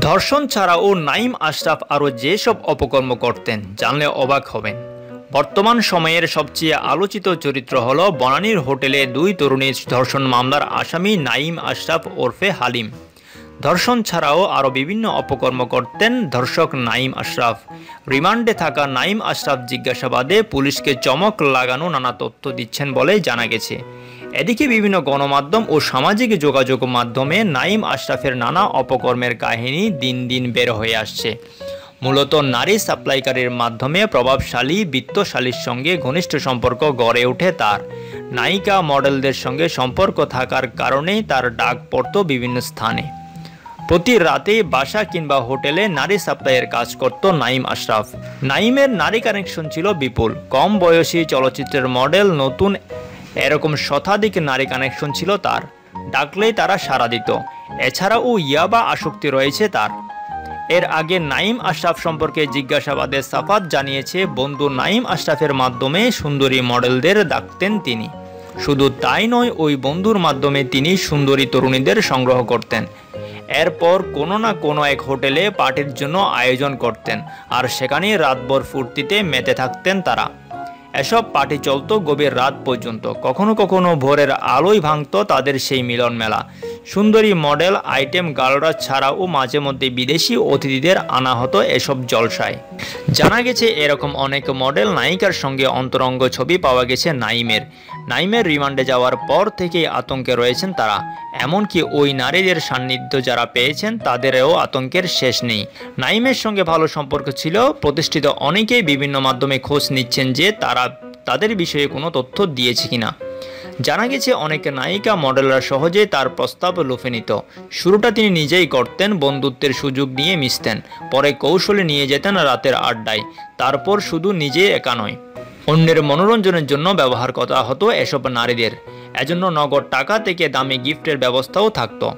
ধর্ষণ ছাড়াও নাইম আশরাফ আরও যেসব অপকর্ম করতেন জানলে অবাক হবেন। বর্তমান সময়ের সবচেয়ে আলোচিত চরিত্র হল বনানীর হোটেলে দুই তরুণীর ধর্ষণ মামলার আসামি নাইম আশরাফ ওরফে হালিম। ধর্ষণ ছাড়াও আরও বিভিন্ন অপকর্ম করতেন ধর্ষক নাইম আশরাফ। রিমান্ডে থাকা নাইম আশরাফ জিজ্ঞাসাবাদে পুলিশকে চমক লাগানো নানা তথ্য দিচ্ছেন বলে জানা গেছে। এদিকে বিভিন্ন গণমাধ্যম ও সামাজিক যোগাযোগ মাধ্যমে নাইম আশরাফের নানা অপকর্মের কাহিনী দিন দিন বের হয়ে আসছে। মূলত নারী সাপ্লাইকারীর মাধ্যমে প্রভাবশালী, বিত্তশালীর সঙ্গে ঘনিষ্ঠ সম্পর্ক গড়ে ওঠে তার। নায়িকা মডেলদের সঙ্গে সম্পর্ক থাকার কারণেই তার ডাক পড়ত বিভিন্ন স্থানে। প্রতি রাতে বাসা কিংবা হোটেলে নারী সাপ্লাইয়ের কাজ করত নাইম আশরাফ। নাইমের নারী কানেকশন ছিল বিপুল। কম বয়সী চলচ্চিত্রের মডেল, নতুন এরকম শতাধিক নারী কানেকশন ছিল তার। ডাকলেই তারা সাড়া দিত। এছাড়াও ইয়াবা আসক্তি রয়েছে তার। এর আগে নাইম আশরাফ সম্পর্কে জিজ্ঞাসাবাদে সাফাত জানিয়েছে, বন্ধু নাইম আশরাফের মাধ্যমে সুন্দরী মডেলদের ডাকতেন তিনি। শুধু তাই নয়, ওই বন্ধুর মাধ্যমে তিনি সুন্দরী তরুণীদের সংগ্রহ করতেন। এরপর কোনো না কোনো এক হোটেলে পার্টির জন্য আয়োজন করতেন, আর সেখানে রাতভর ফুর্তিতে মেতে থাকতেন তারা। এসব পার্টি চলত গভীর রাত পর্যন্ত। কখনো কখনো ভোরের আলোই ভাঙত তাদের সেই মিলন মেলা সুন্দরী মডেল, আইটেম গার্লরা ছাড়াও মাঝে মধ্যে বিদেশি অতিথিদের আনা হতো এসব জলসায়। জানা গেছে, এরকম অনেক মডেল নায়িকার সঙ্গে অন্তরঙ্গ ছবি পাওয়া গেছে নাইমের। নাইমের রিমান্ডে যাওয়ার পর থেকেই আতঙ্কে রয়েছেন তারা। এমনকি ওই নারীদের সান্নিধ্য যারা পেয়েছেন, তাদেরও আতঙ্কের শেষ নেই। নাইমের সঙ্গে ভালো সম্পর্ক ছিল, প্রতিষ্ঠিত অনেকেই বিভিন্ন মাধ্যমে খোঁজ নিচ্ছেন যে তারা তাদের বিষয়ে কোনো তথ্য দিয়েছে কিনা। জানা গেছে অনেক নায়িকা, মডেলরা সহজে তার প্রস্তাব লুফে নিত। শুরুটা তিনি নিজেই করতেন, বন্ধুত্বের সুযোগ নিয়ে মিশতেন। পরে কৌশলে নিয়ে যেতেন রাতের আড্ডায়। তারপর শুধু নিজে একা নয়। অন্যের মনোরঞ্জনের জন্য ব্যবহার করা হতো এসব নারীদের। এজন্য নগদ টাকা থেকে দামি গিফটের ব্যবস্থাও থাকতো।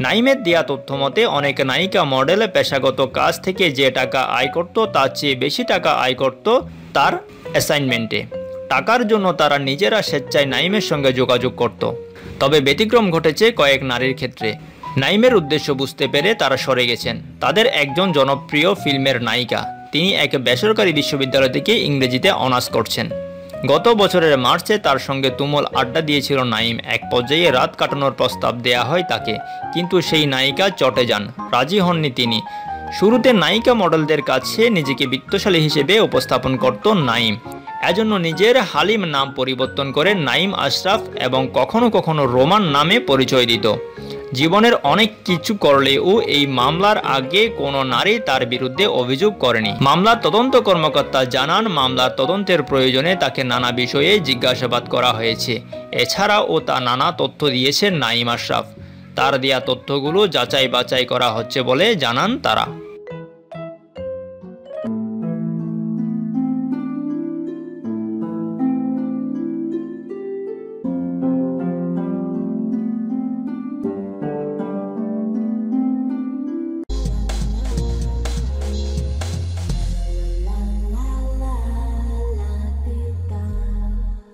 নাইমের দেয়া তথ্য মতে, অনেক নায়িকা, মডেল পেশাগত কাজ থেকে যে টাকা আয় করত, তার চেয়ে বেশি টাকা আয় করত তার অ্যাসাইনমেন্টে। টাকার জন্য তারা নিজেরা স্বেচ্ছায় নাইমের সঙ্গে যোগাযোগ করত। তবে ব্যতিক্রম ঘটেছে কয়েক নারীর ক্ষেত্রে। নাইমের উদ্দেশ্য বুঝতে পেরে তারা সরে গেছেন। তাদের একজন জনপ্রিয় ফিল্মের নায়িকা। তিনি এক বেসরকারি বিশ্ববিদ্যালয় থেকে ইংরেজিতে অনার্স করছেন। গত বছরের মার্চে তার সঙ্গে তুমুল আড্ডা দিয়েছিল নাইম। এক পর্যায়ে রাত কাটানোর প্রস্তাব দেয়া হয় তাকে। কিন্তু সেই নায়িকা চটে যান। রাজি হননি তিনি। শুরুতে নায়িকা মডেলদের কাছে নিজেকে বিত্তশালী হিসেবে উপস্থাপন করত নাইম। এজন্য নিজের হালিম নাম পরিবর্তন করে নাইম আশরাফ এবং কখনো কখনো রোমান নামে পরিচয় দিত। জীবনের অনেক কিছু করলেও এই মামলার আগে কোনো নারী তার বিরুদ্ধে অভিযোগ করেনি। মামলার তদন্ত কর্মকর্তা জানান, মামলার তদন্তের প্রয়োজনে তাকে নানা বিষয়ে জিজ্ঞাসাবাদ করা হয়েছে। এছাড়াও তা নানা তথ্য দিয়েছে নাইম আশরাফ। তার দেয়া তথ্যগুলো যাচাই বাছাই করা হচ্ছে বলে জানান তারা।